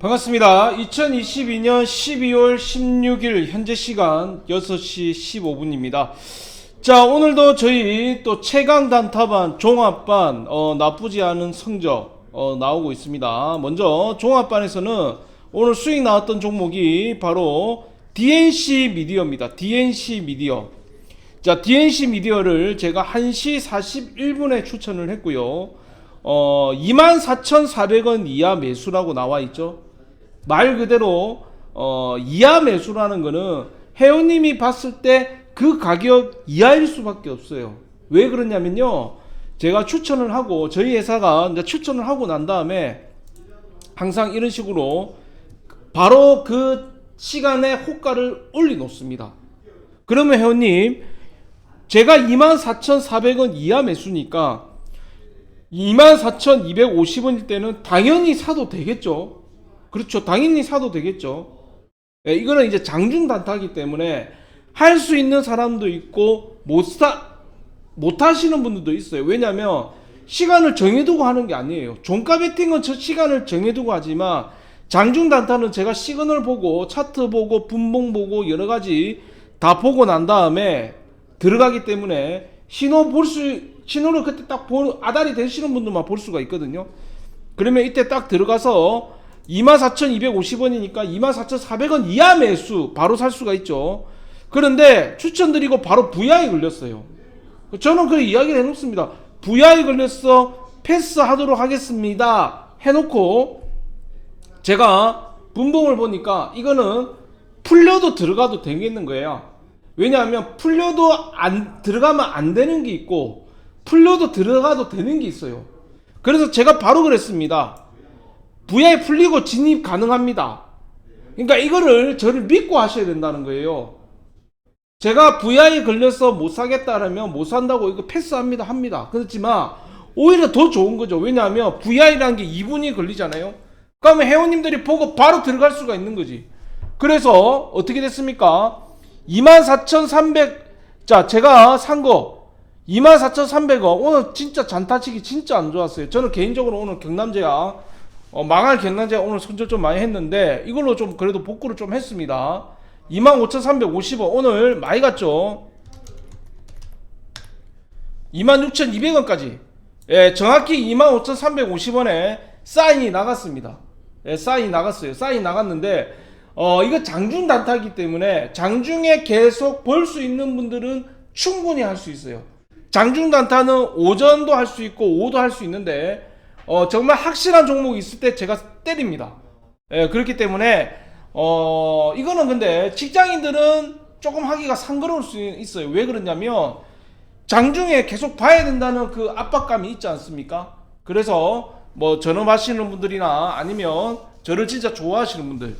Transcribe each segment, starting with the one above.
반갑습니다. 2022년 12월 16일 현재 시간 6시 15분입니다. 자, 오늘도 저희 또 최강 단타반 종합반 어, 나쁘지 않은 성적 어, 나오고 있습니다. 먼저 종합반에서는 오늘 수익 나왔던 종목이 바로 DNC 미디어입니다. DNC 미디어. 자, DNC 미디어를 제가 1시 41분에 추천을 했고요. 어, 24,400원 이하 매수라고 나와 있죠. 말 그대로 어, 이하 매수라는 거는 회원님이 봤을 때 그 가격 이하일 수밖에 없어요. 왜 그러냐면요. 제가 추천을 하고 저희 회사가 이제 추천을 하고 난 다음에 항상 이런 식으로 바로 그 시간에 호가를 올려 놓습니다. 그러면 회원님 제가 24,400원 이하 매수니까 24,250원일 때는 당연히 사도 되겠죠. 그렇죠. 당연히 사도 되겠죠. 예, 이거는 이제 장중 단타기 때문에 할 수 있는 사람도 있고 못 사, 못 하시는 분들도 있어요. 왜냐면 시간을 정해두고 하는 게 아니에요. 종가 베팅은 저 시간을 정해두고 하지만 장중 단타는 제가 시그널 보고 차트 보고 분봉 보고 여러 가지 다 보고 난 다음에 들어가기 때문에 신호 볼 수 신호를 그때 딱 보, 아다리 되시는 분들만 볼 수가 있거든요. 그러면 이때 딱 들어가서 24,250원이니까 24,400원 이하 매수 바로 살 수가 있죠. 그런데 추천드리고 바로 VI 걸렸어요. 저는 그 이야기를 해놓습니다. VI 걸렸어 패스하도록 하겠습니다. 해놓고 제가 분봉을 보니까 이거는 풀려도 들어가도 되겠는 거예요. 왜냐하면 풀려도 안 들어가면 안 되는 게 있고 풀려도 들어가도 되는 게 있어요. 그래서 제가 바로 그랬습니다. VI 풀리고 진입 가능합니다. 그러니까 이거를 저를 믿고 하셔야 된다는 거예요. 제가 VI 걸려서 못 사겠다라면 못 산다고 이거 패스합니다 합니다. 그렇지만 오히려 더 좋은 거죠. 왜냐하면 VI라는 게 2분이 걸리잖아요. 그러면 회원님들이 보고 바로 들어갈 수가 있는 거지. 그래서 어떻게 됐습니까? 24,300. 자, 제가 산 거 24,300원. 오늘 진짜 잔타치기 진짜 안 좋았어요. 저는 개인적으로 오늘 경남제야 어, 망할 경남제야 오늘 손절 좀 많이 했는데 이걸로 좀 그래도 복구를 좀 했습니다. 25,350원 오늘 많이 갔죠. 26,200원까지. 예, 정확히 25,350원에 사인이 나갔습니다. 예, 사인이 나갔어요. 사인이 나갔는데 어, 이거 장중 단타기 때문에 장중에 계속 벌 수 있는 분들은 충분히 할 수 있어요. 장중 단타는 오전도 할 수 있고 오후도 할 수 있는데 어, 정말 확실한 종목이 있을 때 제가 때립니다. 예, 그렇기 때문에 어, 이거는 근데 직장인들은 조금 하기가 상그러울 수 있어요. 왜 그러냐면 장중에 계속 봐야 된다는 그 압박감이 있지 않습니까? 그래서 뭐 전업하시는 분들이나 아니면 저를 진짜 좋아하시는 분들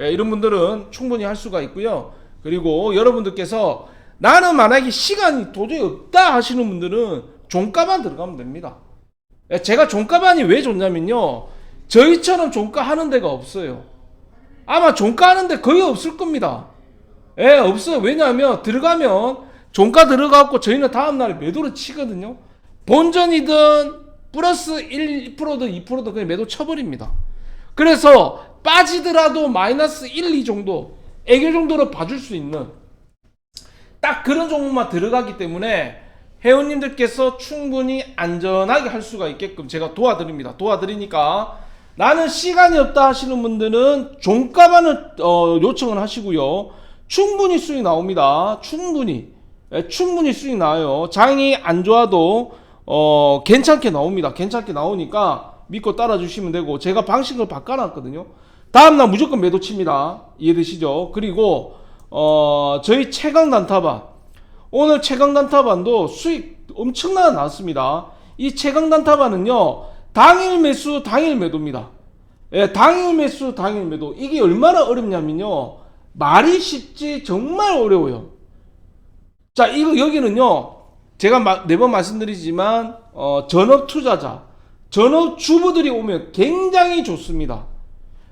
예, 이런 분들은 충분히 할 수가 있고요. 그리고 여러분들께서 나는 만약에 시간이 도저히 없다 하시는 분들은 종가만 들어가면 됩니다. 예, 제가 종가반이 왜 좋냐면요. 저희처럼 종가 하는 데가 없어요. 아마 종가 하는데 거의 없을 겁니다. 예, 없어요. 왜냐하면 들어가면 종가 들어가고 저희는 다음날에 매도를 치거든요. 본전이든 플러스 1%든 2%든 그냥 매도 쳐버립니다. 그래서 빠지더라도 마이너스 1, 2 정도, 애교 정도로 봐줄 수 있는 딱 그런 종목만 들어가기 때문에 회원님들께서 충분히 안전하게 할 수가 있게끔 제가 도와드립니다. 도와드리니까 나는 시간이 없다 하시는 분들은 종가반을 어, 요청을 하시고요. 충분히 수익 나옵니다. 충분히. 예, 충분히 수익 나요. 장이 안 좋아도 어, 괜찮게 나옵니다. 괜찮게 나오니까 믿고 따라주시면 되고 제가 방식을 바꿔놨거든요. 다음날 무조건 매도 칩니다. 이해되시죠? 그리고 어, 저희 최강 단타반 오늘 최강 단타반도 수익 엄청나게 나왔습니다. 이 최강 단타반은요 당일 매수 당일 매도입니다. 예, 당일 매수 당일 매도 이게 얼마나 어렵냐면요 말이 쉽지 정말 어려워요. 자 이거 여기는요 제가 네번 말씀드리지만 어, 전업 투자자 전업 주부들이 오면 굉장히 좋습니다.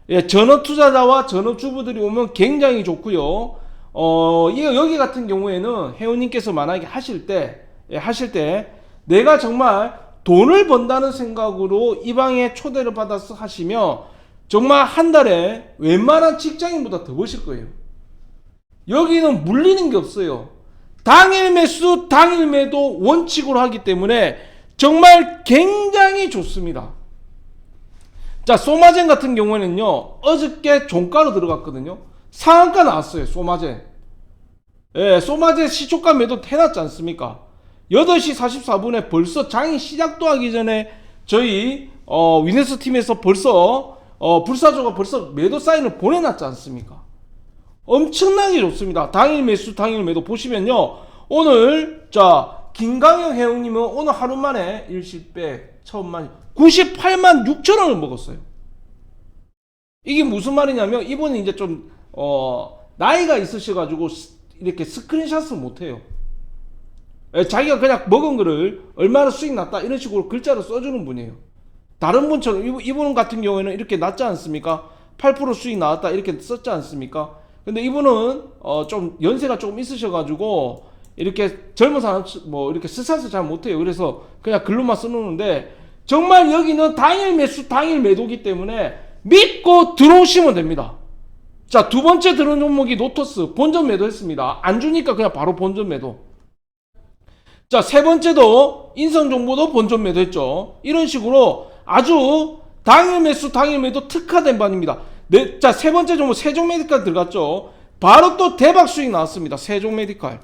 예, 전업 투자자와 전업 주부들이 오면 굉장히 좋고요. 어, 여기 같은 경우에는 회원님께서 만약에 하실 때, 예, 하실 때, 내가 정말 돈을 번다는 생각으로 이 방에 초대를 받아서 하시면 정말 한 달에 웬만한 직장인보다 더 버실 거예요. 여기는 물리는 게 없어요. 당일 매수, 당일 매도 원칙으로 하기 때문에 정말 굉장히 좋습니다. 자, 소마젠 같은 경우에는요, 어저께 종가로 들어갔거든요. 상한가 나왔어요, 소마젠. 예, 소마젠 시초가 매도 해놨지 않습니까? 8시 44분에 벌써 장이 시작도 하기 전에 저희, 어, 위네스 팀에서 벌써, 어, 불사조가 벌써 매도 사인을 보내놨지 않습니까? 엄청나게 좋습니다. 당일 매수, 당일 매도 보시면요. 오늘, 자, 김강영 회원님은 오늘 하루 만에 일시백, 천만, 98만 6천 원을 먹었어요. 이게 무슨 말이냐면, 이분은 이제 좀, 어, 나이가 있으셔가지고, 스- 이렇게 스크린샷을 못해요. 예, 자기가 그냥 먹은 거를 얼마나 수익 났다, 이런 식으로 글자로 써주는 분이에요. 다른 분처럼, 이분 같은 경우에는 이렇게 났지 않습니까? 8% 수익 나왔다, 이렇게 썼지 않습니까? 근데 이분은 어 좀 연세가 조금 있으셔가지고 이렇게 젊은 사람 뭐 이렇게 스샷을 잘 못해요. 그래서 그냥 글로만 써놓는데 정말 여기는 당일 매수 당일 매도기 때문에 믿고 들어오시면 됩니다. 자 두 번째 들어온 종목이 노토스 본전 매도했습니다. 안 주니까 그냥 바로 본전 매도. 자 세 번째도 인성 정보도 본전 매도했죠. 이런 식으로 아주 당일 매수 당일 매도 특화된 반입니다. 네, 자, 세 번째 종목 세종 메디칼 들어갔죠. 바로 또 대박 수익 나왔습니다. 세종 메디칼.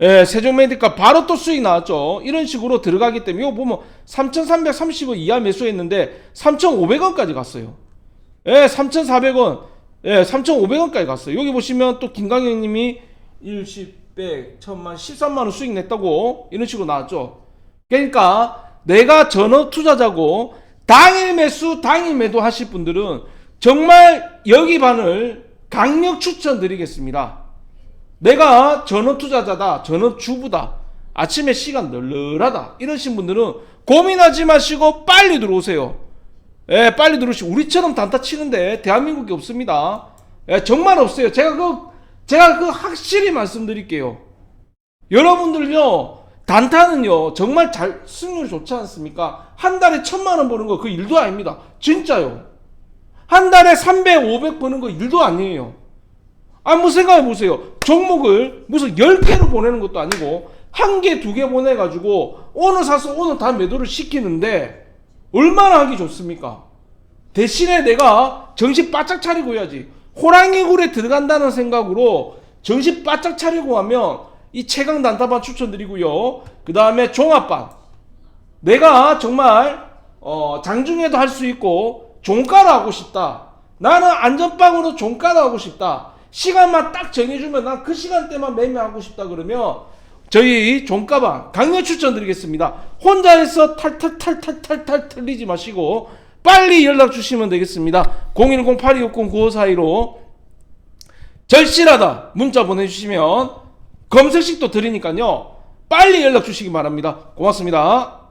예, 세종 메디칼 바로 또 수익 나왔죠. 이런 식으로 들어가기 때문에 이거 보면 3,330원 이하 매수했는데 3,500원까지 갔어요. 예, 3,400원. 예, 3,500원까지 갔어요. 여기 보시면 또 김강현 님이 10, 100, 1000만, 13만 원 수익 냈다고 이런 식으로 나왔죠. 그러니까 내가 전업 투자자고 당일 매수, 당일 매도 하실 분들은 정말 여기 반을 강력 추천드리겠습니다. 내가 전업 투자자다, 전업 주부다, 아침에 시간 널널하다 이러신 분들은 고민하지 마시고 빨리 들어오세요. 예, 빨리 들어오시고 우리처럼 단타 치는데 대한민국이 없습니다. 예, 정말 없어요. 제가 그 제가 그 확실히 말씀드릴게요. 여러분들요 단타는요 정말 잘 승률이 좋지 않습니까? 한 달에 천만 원 버는 거 그 일도 아닙니다. 진짜요. 한 달에 300, 500 버는 거 일도 아니에요. 한번 생각해 보세요. 종목을 무슨 10개로 보내는 것도 아니고 한 개, 두 개 보내가지고 오늘 사서 오늘 다 매도를 시키는데 얼마나 하기 좋습니까? 대신에 내가 정신 바짝 차리고 해야지. 호랑이 굴에 들어간다는 생각으로 정신 바짝 차리고 하면 이 최강 단타반 추천드리고요. 그 다음에 종합반. 내가 정말 어, 장중에도 할 수 있고 종가로 하고 싶다. 나는 안전빵으로 종가로 하고 싶다. 시간만 딱 정해주면 난 그 시간대만 매매하고 싶다 그러면 저희 종가방 강력 추천드리겠습니다. 혼자 해서 탈탈탈탈탈탈 틀리지 마시고 빨리 연락 주시면 되겠습니다. 010-8260-9542로 절실하다 문자 보내주시면 검색식도 드리니까요. 빨리 연락 주시기 바랍니다. 고맙습니다.